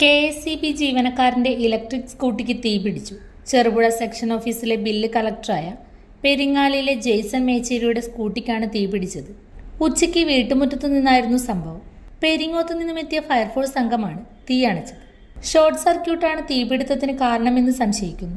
K S C B ജീവനക്കാരന്റെ electric സ്കൂട്ടിക്ക് തീപിടിച്ചു ചെറുപുഴ സെക്ഷൻ ഓഫീസിലെ ബില്ല് കളക്ടറായ പെരിങ്ങാലിലെ ജെയ്സൺ മേച്ചേരിയുടെ സ്കൂട്ടിക്കാണ് തീപിടിച്ചത് ഉച്ചയ്ക്ക് വീട്ടുമുറ്റത്തു നിന്നായിരുന്നു സംഭവം. പെരിങ്ങോത്തു നിന്നും എത്തിയ ഫയർഫോഴ്സ് സംഘമാണ് തീയണച്ചത് ഷോർട്ട് സർക്യൂട്ടാണ് തീപിടുത്തത്തിന് കാരണമെന്ന് സംശയിക്കുന്നു.